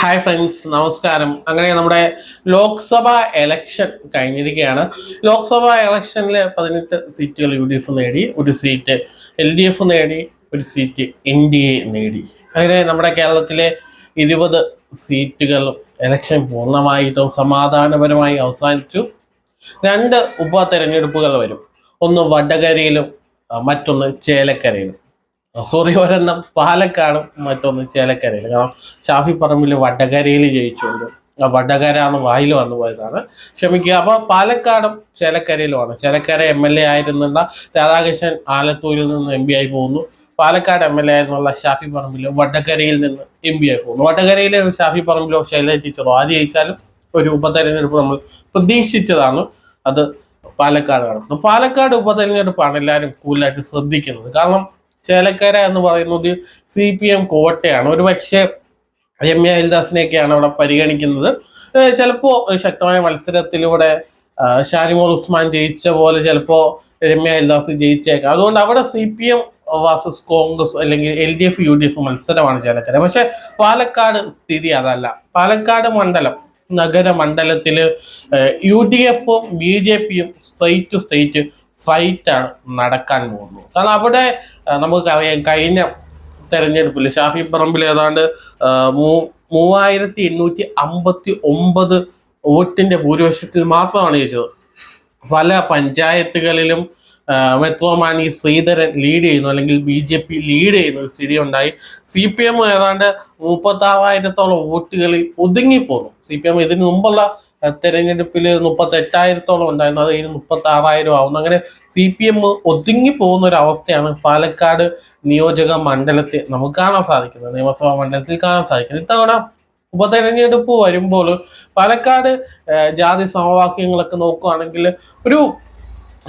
Hi friends നമസ്കാരം. അങ്ങനെ നമ്മുടെ ലോക്സഭാ എലക്ഷൻ കഴിഞ്ഞിരിക്കുകയാണ്. ലോക്സഭാ എലക്ഷനിൽ പതിനെട്ട് സീറ്റുകൾ യു ഡി എഫ് നേടി ഒരു സീറ്റ് എൽ ഡി എഫ് നേടി ഒരു സീറ്റ് എൻ ഡി എ നേടി. അങ്ങനെ നമ്മുടെ കേരളത്തിലെ ഇരുപത് സീറ്റുകൾ എലക്ഷൻ പൂർണമായിട്ടും സമാധാനപരമായി അവസാനിച്ചു. രണ്ട് ഉപതെരഞ്ഞെടുപ്പുകൾ വരും. ഒന്ന് വടകരയിലും മറ്റൊന്ന് ചേലക്കരയിലും. സോറി ഒരെണ്ണം പാലക്കാടും മറ്റൊന്ന് ചേലക്കരയിലും കാരണം ഷാഫി പറമ്പിൽ വടകരയിൽ ജയിച്ചുകൊണ്ട് ആ വടകര എന്ന് വായിൽ വന്നു പോയതാണ്. ക്ഷമിക്കുക. അപ്പോൾ പാലക്കാടും ചേലക്കരയിലുമാണ്. ചേലക്കര എം എൽ എ ആയിരുന്നുള്ള രാധാകൃഷ്ണൻ ആലത്തൂരിൽ നിന്ന് എം പി ആയി പോകുന്നു. പാലക്കാട് എം എൽ എ ആയിരുന്നുള്ള ഷാഫി പറമ്പിൽ വടകരയിൽ നിന്ന് എം പി ആയി പോകുന്നു. വടകരയിലെ ഷാഫി പറമ്പിലോ ശൈല ടീച്ചറോ ആര് ജയിച്ചാലും ഒരു ഉപതെരഞ്ഞെടുപ്പ് നമ്മൾ പ്രതീക്ഷിച്ചതാണ്. അത് പാലക്കാട് നടക്കുന്നു. പാലക്കാട് ഉപതെരഞ്ഞെടുപ്പാണ് എല്ലാവരും കൂടുതലായിട്ട് ശ്രദ്ധിക്കുന്നത്. കാരണം ചേലക്കര എന്ന് പറയുന്നത് സി പി എം കോട്ടയാണ്. ഒരു പക്ഷേ എ ഹരിദാസിനെയൊക്കെയാണ് അവിടെ പരിഗണിക്കുന്നത്. ചിലപ്പോൾ ശക്തമായ മത്സരത്തിലൂടെ ഷാനിമോൾ ഉസ്മാൻ ജയിച്ച പോലെ ചിലപ്പോൾ രമ്യ അയൽദാസ് ജയിച്ചേക്കാം. അതുകൊണ്ട് അവിടെ C P M versus Congress അല്ലെങ്കിൽ L D F U D F മത്സരമാണ് ചേലക്കര. പക്ഷെ പാലക്കാട് സ്ഥിതി അതല്ല. പാലക്കാട് മണ്ഡലം നഗര മണ്ഡലത്തിൽ യു ഡി എഫും ബി ജെ പിയും സ്റ്റേറ്റ് ടു സ്റ്റേറ്റ് ഫൈറ്റാണ് നടക്കാൻ പോകുന്നത്. കാരണം അവിടെ നമുക്കറിയാം കഴിഞ്ഞ തെരഞ്ഞെടുപ്പിൽ ഷാഫി പറമ്പിൽ ഏതാണ്ട് മൂ- മൂവായിരത്തി എണ്ണൂറ്റി അമ്പത്തി ഒമ്പത് ഭൂരിപക്ഷത്തിൽ മാത്രമാണ് ജയിച്ചത്. പല പഞ്ചായത്തുകളിലും മെത്രോമാനി ശ്രീധരൻ ലീഡ് ചെയ്യുന്നു അല്ലെങ്കിൽ ബി ജെ പി ലീഡ് ചെയ്യുന്ന ഒരു സ്ഥിതി ഉണ്ടായി സി പി എം ഏതാണ്ട് മുപ്പത്താറായിരത്തോളം വോട്ടുകളിൽ ഒതുങ്ങിപ്പോന്നു. സി പി എം ഇതിനു മുമ്പുള്ള തെരഞ്ഞെടുപ്പിൽ മുപ്പത്തി എട്ടായിരത്തോളം ഉണ്ടായിരുന്നു. അത് കഴിഞ്ഞ് മുപ്പത്തി ആറായിരം ആവുന്നു. അങ്ങനെ സി പി എം ഒതുങ്ങി പോകുന്ന ഒരു അവസ്ഥയാണ് പാലക്കാട് നിയോജക മണ്ഡലത്തിൽ നമുക്ക് കാണാൻ സാധിക്കുന്നത്. നിയമസഭാ മണ്ഡലത്തിൽ കാണാൻ സാധിക്കുന്നത്. ഇത്തവണ ഉപതെരഞ്ഞെടുപ്പ് വരുമ്പോൾ പാലക്കാട് ജാതി സമവാക്യങ്ങളൊക്കെ നോക്കുകയാണെങ്കിൽ ഒരു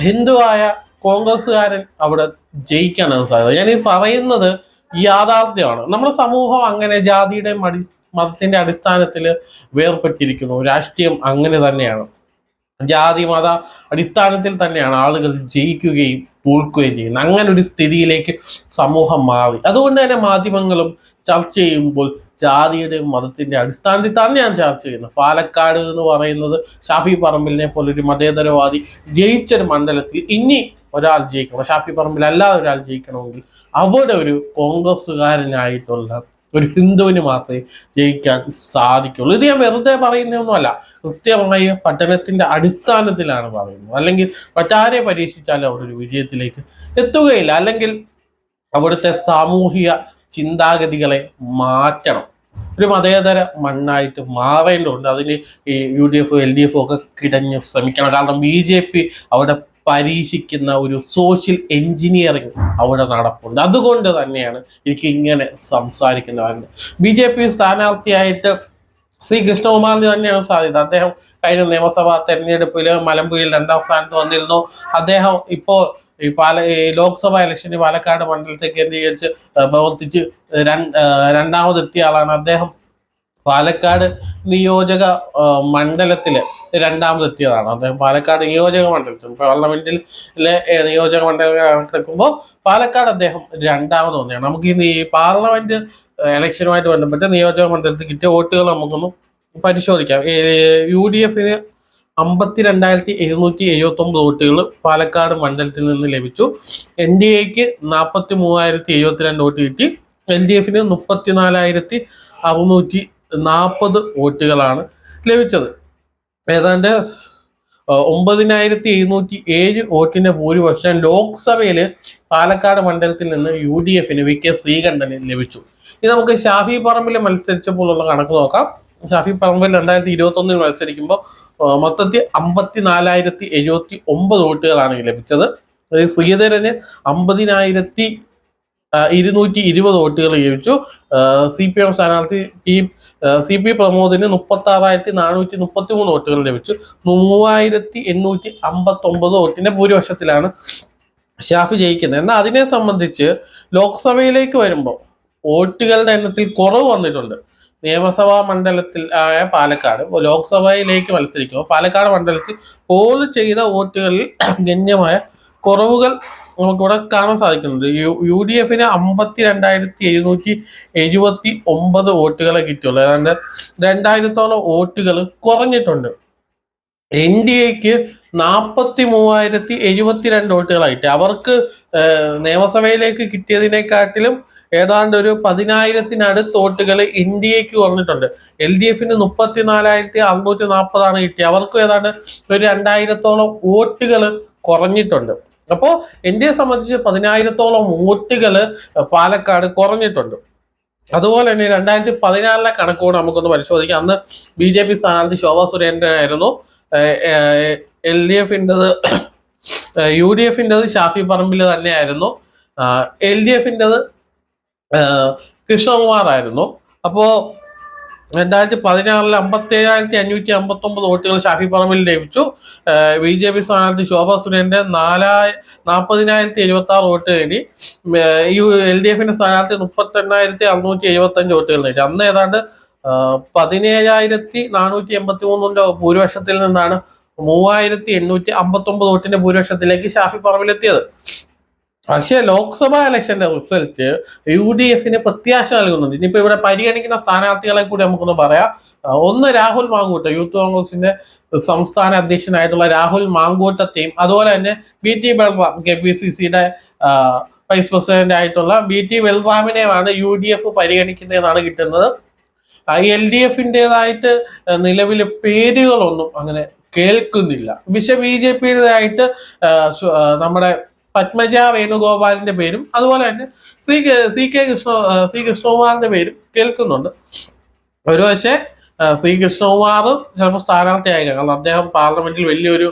ഹിന്ദുവായ കോൺഗ്രസ്സുകാരൻ അവിടെ ജയിക്കാനാണ് സാധ്യത. ഈ പറയുന്നത് യാഥാർത്ഥ്യമാണ്. നമ്മുടെ സമൂഹം അങ്ങനെ ജാതിയുടെ മടി മതത്തിന്റെ അടിസ്ഥാനത്തിൽ വേർപെട്ടിരിക്കുന്നു. രാഷ്ട്രീയം അങ്ങനെ തന്നെയാണ്. ജാതി മത അടിസ്ഥാനത്തിൽ തന്നെയാണ് ആളുകൾ ജയിക്കുകയും തോൽക്കുകയും ചെയ്യുന്നത്. അങ്ങനെ ഒരു സ്ഥിതിയിലേക്ക് സമൂഹം മാറി. അതുകൊണ്ട് തന്നെ മാധ്യമങ്ങളും ചർച്ച ചെയ്യുമ്പോൾ ജാതിയുടെയും മതത്തിന്റെ അടിസ്ഥാനത്തിൽ തന്നെയാണ് ചർച്ച ചെയ്യുന്നത്. പാലക്കാട് എന്ന് പറയുന്നത് ഷാഫി പറമ്പിലിനെ പോലെ ഒരു മതേതരവാദി ജയിച്ചൊരു മണ്ഡലത്തിൽ ഇനി ഒരാൾ ജയിക്കണം. ഷാഫി പറമ്പിൽ അല്ലാതെ ഒരാൾ ജയിക്കണമെങ്കിൽ അവിടെ ഒരു കോൺഗ്രസ്സുകാരനായിട്ടുള്ള ഒരു ഹിന്ദുവിന് മാത്രമേ ജയിക്കാൻ സാധിക്കുള്ളൂ. ഇത് ഞാൻ വെറുതെ പറയുന്നതൊന്നുമല്ല. കൃത്യമായ പഠനത്തിന്റെ അടിസ്ഥാനത്തിലാണ് പറയുന്നത്. അല്ലെങ്കിൽ മറ്റാരെ പരീക്ഷിച്ചാലും അവിടെ ഒരു വിജയത്തിലേക്ക് എത്തുകയില്ല. അല്ലെങ്കിൽ അവിടുത്തെ സാമൂഹിക ചിന്താഗതികളെ മാറ്റണം. ഒരു മതേതര മണ്ണായിട്ട് മാറേണ്ടതുണ്ട്. അതിന് ഈ U D F L D F ഒക്കെ കിടഞ്ഞ് ശ്രമിക്കണം. കാരണം ബി ജെ പി അവിടെ പരീക്ഷിക്കുന്ന ഒരു സോഷ്യൽ എഞ്ചിനീയറിംഗ് അവിടെ നടപ്പുണ്ട്. അതുകൊണ്ട് തന്നെയാണ് എനിക്ക് ഇങ്ങനെ സംസാരിക്കുന്നത് ബി ജെ പി സ്ഥാനാർത്ഥിയായിട്ട് ശ്രീ കൃഷ്ണകുമാറിന് തന്നെയാണ് സാധ്യത. അദ്ദേഹം കഴിഞ്ഞ നിയമസഭാ തെരഞ്ഞെടുപ്പിൽ മലമ്പുഴയിൽ രണ്ടാം സ്ഥാനത്ത് വന്നിരുന്നു. അദ്ദേഹം ഇപ്പോൾ ഈ പാല ഈ ലോക്സഭ ഇലക്ഷന് പാലക്കാട് മണ്ഡലത്തെ കേന്ദ്രീകരിച്ച് പ്രവർത്തിച്ച് രണ്ടാമതെത്തിയ ആളാണ്. അദ്ദേഹം പാലക്കാട് നിയോജക മണ്ഡലത്തിൽ രണ്ടാമതെത്തിയതാണ്. അദ്ദേഹം പാലക്കാട് നിയോജക മണ്ഡലത്തിൽ പാർലമെന്റിൽ നിയോജക മണ്ഡലം കണക്കെടുക്കുമ്പോൾ പാലക്കാട് അദ്ദേഹം രണ്ടാമത് വന്നതാണ്. നമുക്ക് ഇന്ന് ഈ പാർലമെന്റ് ഇലക്ഷനുമായിട്ട് ബന്ധപ്പെട്ട് നിയോജക മണ്ഡലത്തിൽ കിട്ടിയ വോട്ടുകൾ നമുക്കൊന്ന് പരിശോധിക്കാം. യു ഡി എഫിന് അമ്പത്തി രണ്ടായിരത്തി എഴുന്നൂറ്റി എഴുപത്തി ഒമ്പത് വോട്ടുകൾ പാലക്കാട് മണ്ഡലത്തിൽ നിന്ന് ലഭിച്ചു. എൻ ഡി എക്ക് നാൽപ്പത്തി മൂവായിരത്തി എഴുപത്തിരണ്ട് വോട്ട് കിട്ടി. എൽ ഡി എഫിന് മുപ്പത്തിനാലായിരത്തി അറുന്നൂറ്റി നാൽപ്പത് വോട്ടുകളാണ് ലഭിച്ചത്. ഏതാണ്ട് ഒമ്പതിനായിരത്തി എഴുന്നൂറ്റി ഏഴ് വോട്ടിന്റെ ഭൂരിപക്ഷം ലോക്സഭയിൽ പാലക്കാട് മണ്ഡലത്തിൽ നിന്ന് യു ഡി എഫിന് വി കെ ശ്രീകണ്ഠന് ലഭിച്ചു. ഇത് നമുക്ക് ഷാഫി പറമ്പിൽ മത്സരിച്ചപ്പോഴുള്ള കണക്ക് നോക്കാം. ഷാഫി പറമ്പിൽ രണ്ടായിരത്തി ഇരുപത്തി ഒന്നിൽ മത്സരിക്കുമ്പോൾ മൊത്തത്തിൽ അമ്പത്തി നാലായിരത്തി എഴുപത്തി ഒമ്പത് വോട്ടുകളാണ് ലഭിച്ചത്. ശ്രീധരന് അമ്പതിനായിരത്തി ഇരുന്നൂറ്റി ഇരുപത് വോട്ടുകൾ ലഭിച്ചു. സി പി എം സ്ഥാനാർത്ഥി പി സി പി പ്രമോദിന് മുപ്പത്തി ആറായിരത്തി നാനൂറ്റി മുപ്പത്തി മൂന്ന് വോട്ടുകൾ ലഭിച്ചു. മൂവായിരത്തി എണ്ണൂറ്റി അമ്പത്തി ഒമ്പത് വോട്ടിന്റെ ഭൂരിപക്ഷത്തിലാണ് ഷാഫി ജയിക്കുന്നത്. എന്നാൽ അതിനെ സംബന്ധിച്ച് ലോക്സഭയിലേക്ക് വരുമ്പോൾ വോട്ടുകളുടെ എണ്ണത്തിൽ കുറവ് വന്നിട്ടുണ്ട്. നിയമസഭാ മണ്ഡലത്തിൽ ആയ പാലക്കാട് ലോക്സഭയിലേക്ക് മത്സരിക്കുമ്പോൾ പാലക്കാട് മണ്ഡലത്തിൽ പോൾ ചെയ്ത വോട്ടുകളിൽ ഗണ്യമായ കുറവുകൾ നമുക്കിവിടെ കാണാൻ സാധിക്കുന്നുണ്ട്. യു ഡി എഫിന് അമ്പത്തി രണ്ടായിരത്തി എഴുന്നൂറ്റി എഴുപത്തി ഒമ്പത് വോട്ടുകളെ കിട്ടിയുള്ളൂ. ഏതാണ്ട് രണ്ടായിരത്തോളം വോട്ടുകൾ കുറഞ്ഞിട്ടുണ്ട്. എൻ ഡി എക്ക് നാൽപ്പത്തി മൂവായിരത്തി എഴുപത്തിരണ്ട് വോട്ടുകളായിട്ട്. അവർക്ക് നിയമസഭയിലേക്ക് കിട്ടിയതിനെക്കാട്ടിലും ഏതാണ്ട് ഒരു പതിനായിരത്തിനടുത്ത് വോട്ടുകൾ എൻ ഡി എക്ക് കുറഞ്ഞിട്ടുണ്ട്. എൽ ഡി എഫിന് മുപ്പത്തിനാലായിരത്തി അറുന്നൂറ്റി നാൽപ്പതാണ് കിട്ടിയത്. അവർക്കും ഏതാണ്ട് ഒരു രണ്ടായിരത്തോളം വോട്ടുകൾ കുറഞ്ഞിട്ടുണ്ട്. അപ്പോൾ ഇന്ത്യയെ സംബന്ധിച്ച് പതിനായിരത്തോളം വോട്ടുകൾ പാലക്കാട് കുറഞ്ഞിട്ടുണ്ട്. അതുപോലെ തന്നെ രണ്ടായിരത്തി പതിനാലിലെ കണക്കുകൂടെ നമുക്കൊന്ന് പരിശോധിക്കാം. അന്ന് ബി ജെ പി സ്ഥാനാർത്ഥി ശോഭാ സുരേന്ദ്രൻ ആയിരുന്നു. എൽ ഡി എഫിന്റെത് യു ഡി എഫിന്റെത് ഷാഫി പറമ്പിൽ തന്നെയായിരുന്നു. എൽ ഡി എഫിന്റെത് കൃഷ്ണകുമാർ ആയിരുന്നു. അപ്പോൾ രണ്ടായിരത്തി പതിനാറിൽ അമ്പത്തി ഏഴായിരത്തി അഞ്ഞൂറ്റി അമ്പത്തി ഒമ്പത് വോട്ടുകൾ ഷാഫി പറമ്പിൽ ലഭിച്ചു. ബി ജെ പി സ്ഥാനാർത്ഥി ശോഭ സുരേന്ദ്രൻ നാലായി നാൽപ്പതിനായിരത്തി എഴുപത്തി ആറ് വോട്ട് നേടി. യു എൽ ഡി എഫിന്റെ സ്ഥാനാർത്ഥി മുപ്പത്തെണ്ണായിരത്തി അറുന്നൂറ്റി എഴുപത്തി അഞ്ച് വോട്ടുകൾ നേടി. അന്ന് ഏതാണ്ട് പതിനേഴായിരത്തി നാനൂറ്റി എൺപത്തി മൂന്നിന്റെ ഭൂരിപക്ഷത്തിൽ നിന്നാണ് മൂവായിരത്തി എണ്ണൂറ്റി അമ്പത്തി ഒമ്പത് വോട്ടിന്റെ ഭൂരിപക്ഷത്തിലേക്ക് ഷാഫി പറമ്പിലെത്തിയത്. പക്ഷേ ലോക്സഭാ ഇലക്ഷന്റെ റിസൾട്ട് യു ഡി എഫിന് പ്രത്യാശ നൽകുന്നുണ്ട്. ഇനിയിപ്പോ ഇവിടെ പരിഗണിക്കുന്ന സ്ഥാനാർത്ഥികളെ കൂടി നമുക്കൊന്ന് പറയാം. ഒന്ന് രാഹുൽ മാങ്കൂട്ട യൂത്ത് കോൺഗ്രസിന്റെ സംസ്ഥാന അധ്യക്ഷനായിട്ടുള്ള രാഹുൽ മാങ്കൂട്ടത്തെയും അതുപോലെ തന്നെ B T Balram K P C സിയുടെ വൈസ് പ്രസിഡന്റ് ആയിട്ടുള്ള ബി ടി ബൽറാമിനെയുമാണ് യു ഡി എഫ് പരിഗണിക്കുന്നതെന്നാണ് കിട്ടുന്നത് എൽ ഡി എഫിന്റെതായിട്ട് നിലവിലെ പേരുകളൊന്നും അങ്ങനെ കേൾക്കുന്നില്ല. പക്ഷെ ബി ജെ പിയുടേതായിട്ട് നമ്മുടെ പത്മജ വേണുഗോപാലിന്റെ പേരും അതുപോലെ തന്നെ C K C K Krishna C കൃഷ്ണകുമാറിന്റെ പേരും കേൾക്കുന്നുണ്ട്. ഒരു പക്ഷേ സി കൃഷ്ണകുമാർ ചിലപ്പോൾ സ്ഥാനാർത്ഥിയായേക്കാം കാരണം അദ്ദേഹം പാർലമെന്റിൽ വലിയൊരു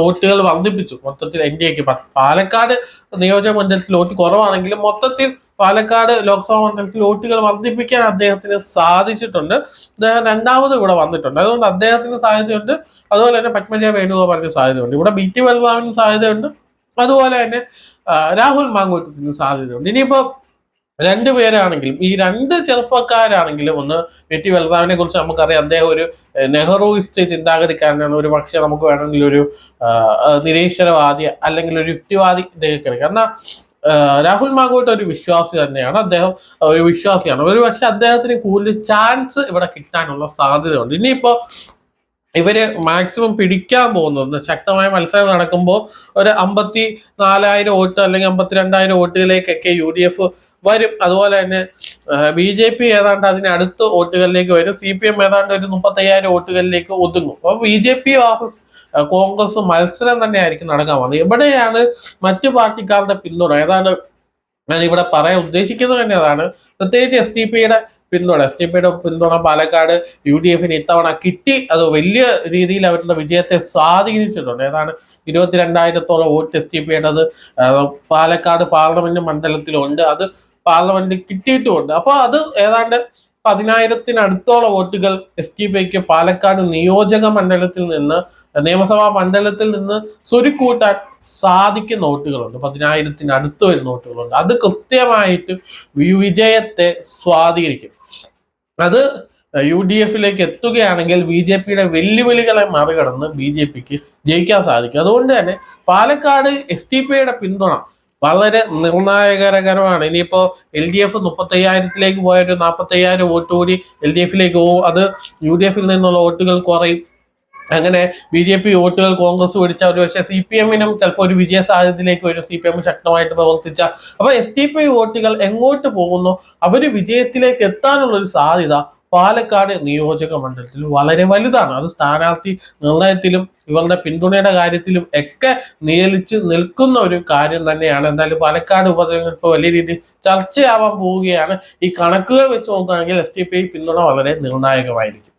വോട്ടുകൾ വർദ്ധിപ്പിച്ചു. മൊത്തത്തിൽ എൻ ഡി എക്ക് പാലക്കാട് നിയോജക മണ്ഡലത്തിൽ വോട്ട് കുറവാണെങ്കിലും മൊത്തത്തിൽ പാലക്കാട് ലോക്സഭാ മണ്ഡലത്തിൽ വോട്ടുകൾ വർദ്ധിപ്പിക്കാൻ അദ്ദേഹത്തിന് സാധിച്ചിട്ടുണ്ട്. അദ്ദേഹം രണ്ടാമത് ഇവിടെ വന്നിട്ടുണ്ട്. അതുകൊണ്ട് അദ്ദേഹത്തിന് സാധ്യതയുണ്ട്. അതുപോലെ തന്നെ പത്മജ വേണുഗോപാലിന് സാധ്യതയുണ്ട്. ഇവിടെ ബി ടി ബലറാമിന് സാധ്യതയുണ്ട്. അതുപോലെ തന്നെ രാഹുൽ മാങ്കൂട്ടത്തിന് സാധ്യതയുണ്ട്. ഇനിയിപ്പോ രണ്ടുപേരാണെങ്കിലും ഈ രണ്ട് ചെറുപ്പക്കാരാണെങ്കിലും ഒന്ന് വി ടി ബലറാമിനെ കുറിച്ച് നമുക്കറിയാം. അദ്ദേഹം ഒരു നെഹ്റുയിസ്റ്റ് ചിന്താഗതിക്കാരനാണ്. ഒരു പക്ഷെ നമുക്ക് വേണമെങ്കിൽ ഒരു നിരീശ്വരവാദി അല്ലെങ്കിൽ ഒരു യുക്തിവാദി ഇദ്ദേഹത്തിന് കാരണം എന്നാ രാഹുൽ മാങ്കോട്ട് ഒരു വിശ്വാസി തന്നെയാണ്. അദ്ദേഹം ഒരു വിശ്വാസിയാണ്. ഒരു പക്ഷെ അദ്ദേഹത്തിന് കൂടുതൽ ചാൻസ് ഇവിടെ കിട്ടാനുള്ള സാധ്യതയുണ്ട്. ഇനിയിപ്പോ ഇവർ മാക്സിമം പിടിക്കാൻ പോകുന്നത്. ശക്തമായ മത്സരം നടക്കുമ്പോൾ ഒരു അമ്പത്തി നാലായിരം വോട്ട് അല്ലെങ്കിൽ അമ്പത്തി രണ്ടായിരം വോട്ടുകളിലേക്കൊക്കെ യു ഡി എഫ് വരും. അതുപോലെ തന്നെ ബി ജെ പി ഏതാണ്ട് അതിനടുത്ത് വോട്ടുകളിലേക്ക് വരും. സി പി എം ഏതാണ്ട് ഒരു മുപ്പത്തയ്യായിരം വോട്ടുകളിലേക്ക് ഒതുങ്ങും. അപ്പോൾ B J P versus Congress മത്സരം തന്നെയായിരിക്കും നടക്കാൻ പോകുന്നത്. എവിടെയാണ് മറ്റു പാർട്ടിക്കാരുടെ പിന്തുണ. ഏതാണ്ട് ഞാൻ ഇവിടെ പറയാൻ ഉദ്ദേശിക്കുന്നത് തന്നെ അതാണ്. പ്രത്യേകിച്ച് എസ് ഡി പിയുടെ പിന്തുണ. എസ് ഡി പിയുടെ പിന്തുണ പാലക്കാട് യു ഡി എഫിന് ഇത്തവണ കിട്ടി. അത് വലിയ രീതിയിൽ അവരുടെ വിജയത്തെ സ്വാധീനിച്ചിട്ടുണ്ട്. ഏതാണ്? ഇരുപത്തിരണ്ടായിരത്തോളം വോട്ട് എസ് ഡി പിയുടേത് പാലക്കാട് പാർലമെന്റ് മണ്ഡലത്തിലുണ്ട്. അത് പാർലമെന്റിൽ കിട്ടിയിട്ടുമുണ്ട്. അപ്പോൾ അത് ഏതാണ്ട് പതിനായിരത്തിനടുത്തോളം വോട്ടുകൾ എസ് ടി പിക്ക് പാലക്കാട് നിയോജക മണ്ഡലത്തിൽ നിന്ന് നിയമസഭാ മണ്ഡലത്തിൽ നിന്ന് സ്വരുക്കൂട്ടാൻ സാധിക്കുന്ന വോട്ടുകളുണ്ട്. പതിനായിരത്തിനടുത്ത് വരുന്ന വോട്ടുകളുണ്ട്. അത് കൃത്യമായിട്ട് വിജയത്തെ സ്വാധീനിക്കും. അത് യു ഡി എഫിലേക്ക് എത്തുകയാണെങ്കിൽ ബി ജെ പിയുടെ വെല്ലുവിളികളെ മറികടന്ന് ബി ജെ പിക്ക് ജയിക്കാൻ സാധിക്കും. അതുകൊണ്ട് തന്നെ പാലക്കാട് എസ് ടി പിയുടെ പിന്തുണ വളരെ നിർണായകരകരമാണ്. ഇനിയിപ്പോ എൽ ഡി എഫ് മുപ്പത്തയ്യായിരത്തിലേക്ക് പോയ ഒരു നാൽപ്പത്തയ്യായിരം വോട്ട് കൂടി എൽ ഡി എഫിലേക്ക് പോകും. അത് യു ഡി എഫിൽ നിന്നുള്ള വോട്ടുകൾ കുറയും. അങ്ങനെ ബി ജെ പി വോട്ടുകൾ കോൺഗ്രസ് പിടിച്ച ഒരു പക്ഷേ സി പി എമ്മിനും ചിലപ്പോൾ ഒരു വിജയ സാധ്യതയിലേക്ക് വരും. സി പി എം ശക്തമായിട്ട് പ്രവർത്തിച്ച അപ്പൊ എസ് ടി പി വോട്ടുകൾ എങ്ങോട്ട് പോകുന്നു? അവർ വിജയത്തിലേക്ക് എത്താനുള്ള ഒരു സാധ്യത പാലക്കാട് നിയോജക മണ്ഡലത്തിൽ വളരെ വലുതാണ്. അത് സ്ഥാനാർത്ഥി നിർണയത്തിലും ഇവരുടെ പിന്തുണയുടെ കാര്യത്തിലും ഒക്കെ നിയലിച്ച് നിൽക്കുന്ന ഒരു കാര്യം തന്നെയാണ്. എന്തായാലും പാലക്കാട് ഉപതെരഞ്ഞെടുപ്പ് വലിയ രീതിയിൽ ചർച്ചയാവാൻ പോവുകയാണ്. ഈ കണക്കുകൾ വെച്ച് നോക്കുകയാണെങ്കിൽ എസ് ടി പി പിന്തുണ വളരെ നിർണായകമായിരിക്കും.